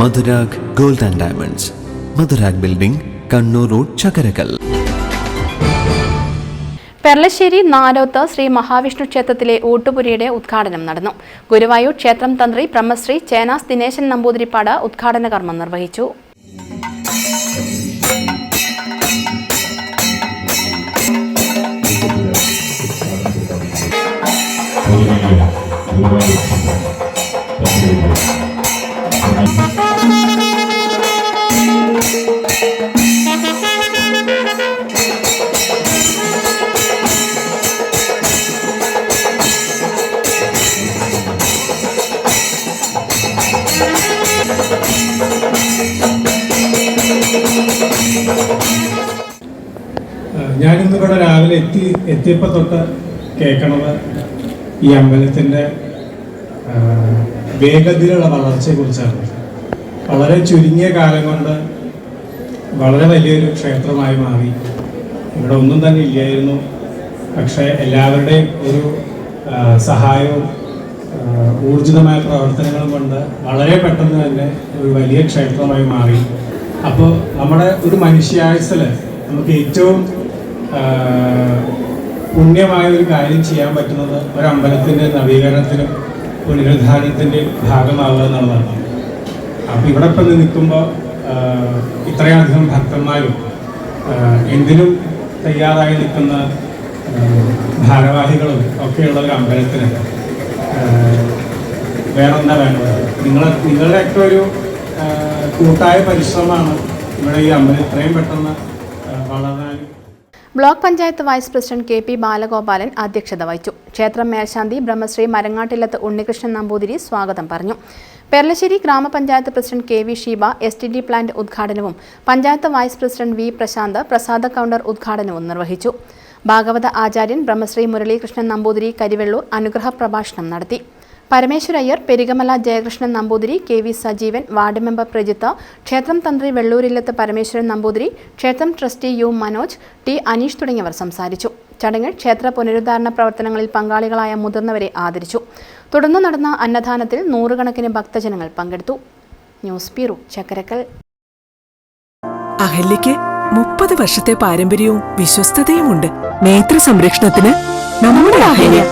Madhurag gold and diamonds. Madhurag building Kannur road Chakkarakkal. Perlassery Nalothu Sri Mahavishnu ക്ഷേത്രത്തിലെ ഊട്ടുപുരിയുടെ ഉദ്ഘാടനം നടന്നു. ഗുരുവായൂർ ക്ഷേത്രം തന്ത്രി ബ്രഹ്മശ്രീ ചേനാസ് ദിനേശൻ നമ്പൂതിരിപ്പാട് ഉദ്ഘാടന കർമ്മം നിർവഹിച്ചു. ഞാനിന്ന് ഇവിടെ രാവിലെ എത്തി എത്തിയപ്പോൾ തൊട്ട് കേൾക്കണത് ഈ അമ്പലത്തിന്റെ വേഗത്തിലുള്ള വളർച്ചയെക്കുറിച്ചാണ്. വളരെ ചുരുങ്ങിയ കാലം കൊണ്ട് വളരെ വലിയൊരു ക്ഷേത്രമായി മാറി. ഇവിടെ ഒന്നും തന്നെ ഇല്ലായിരുന്നു. പക്ഷേ എല്ലാവരുടെയും ഒരു സഹായവും ഊർജിതമായ പ്രവർത്തനങ്ങൾ കൊണ്ട് വളരെ പെട്ടെന്ന് തന്നെ ഒരു വലിയ ക്ഷേത്രമായി മാറി. അപ്പോൾ നമ്മുടെ ഒരു മനുഷ്യായുസിൽ നമുക്ക് ഏറ്റവും പുണ്യമായ ഒരു കാര്യം ചെയ്യാൻ പറ്റുന്നത് ഒരു അമ്പലത്തിന്റെ നവീകരണത്തിനും പുനരുദ്ധാരണത്തിന്റെ ഭാഗമാവുക എന്നുള്ളതാണ്. അപ്പോൾ ഇവിടെ ഇപ്പം നിൽക്കുമ്പോൾ ഇത്രയധികം ഭക്തന്മാരും എന്തിനും തയ്യാറായി നിൽക്കുന്ന ഭാരവാഹികളും ഒക്കെയുള്ള ഒരു അമ്പലത്തിന് ആ, വേറെന്താ വേണ്ടത്? നിങ്ങൾ നിങ്ങളുടെയൊക്കെ ഒരു കൂട്ടായ പരിശ്രമമാണ് ഇവിടെ ഈ അമ്പലം ഇത്രയും പെട്ടെന്ന് വളരാനും block panchayat vice president K P Balagopalan അധ്യക്ഷത വഹിച്ചു. ക്ഷേത്രം മേൽശാന്തി ബ്രഹ്മശ്രീ മരങ്ങാട്ടിലത്ത് ഉണ്ണികൃഷ്ണൻ നമ്പൂതിരി സ്വാഗതം പറഞ്ഞു. പെർലശ്ശേരി ഗ്രാമപഞ്ചായത്ത് president K V Sheeba S T D plant ഉദ്ഘാടനവും panchayat vice president V Prasanth പ്രസാദ കൗണ്ടർ ഉദ്ഘാടനവും നിർവഹിച്ചു. ഭാഗവത ആചാര്യൻ ബ്രഹ്മശ്രീ മുരളീകൃഷ്ണൻ നമ്പൂതിരി കരിവെള്ളൂർ അനുഗ്രഹ പ്രഭാഷണം നടത്തി. Parameswarayyar Perikamala Jayakrishnan Namboothiri K V Sajeevan ward member Prajith ക്ഷേത്രം തന്ത്രി വെള്ളൂരില്ലത്ത് പരമേശ്വരൻ നമ്പൂതിരി ക്ഷേത്രം trustee U Manoj T Aneesh തുടങ്ങിയവർ സംസാരിച്ചു. ചടങ്ങിൽ ക്ഷേത്ര പുനരുദ്ധാരണ പ്രവർത്തനങ്ങളിൽ പങ്കാളികളായ മുതിർന്നവരെ ആദരിച്ചു. തുടർന്ന് നടന്ന അന്നദാനത്തിൽ നൂറുകണക്കിന് ഭക്തജനങ്ങൾ പങ്കെടുത്തു. News bureau Chakkarakkal. അഹല്യയ്ക്ക് മുപ്പത് വർഷത്തെ പാരമ്പര്യവും വിശ്വസ്തതയുമുണ്ട്. നേത്ര സംരക്ഷണത്തിന് നമ്മുടെ അഹല്യ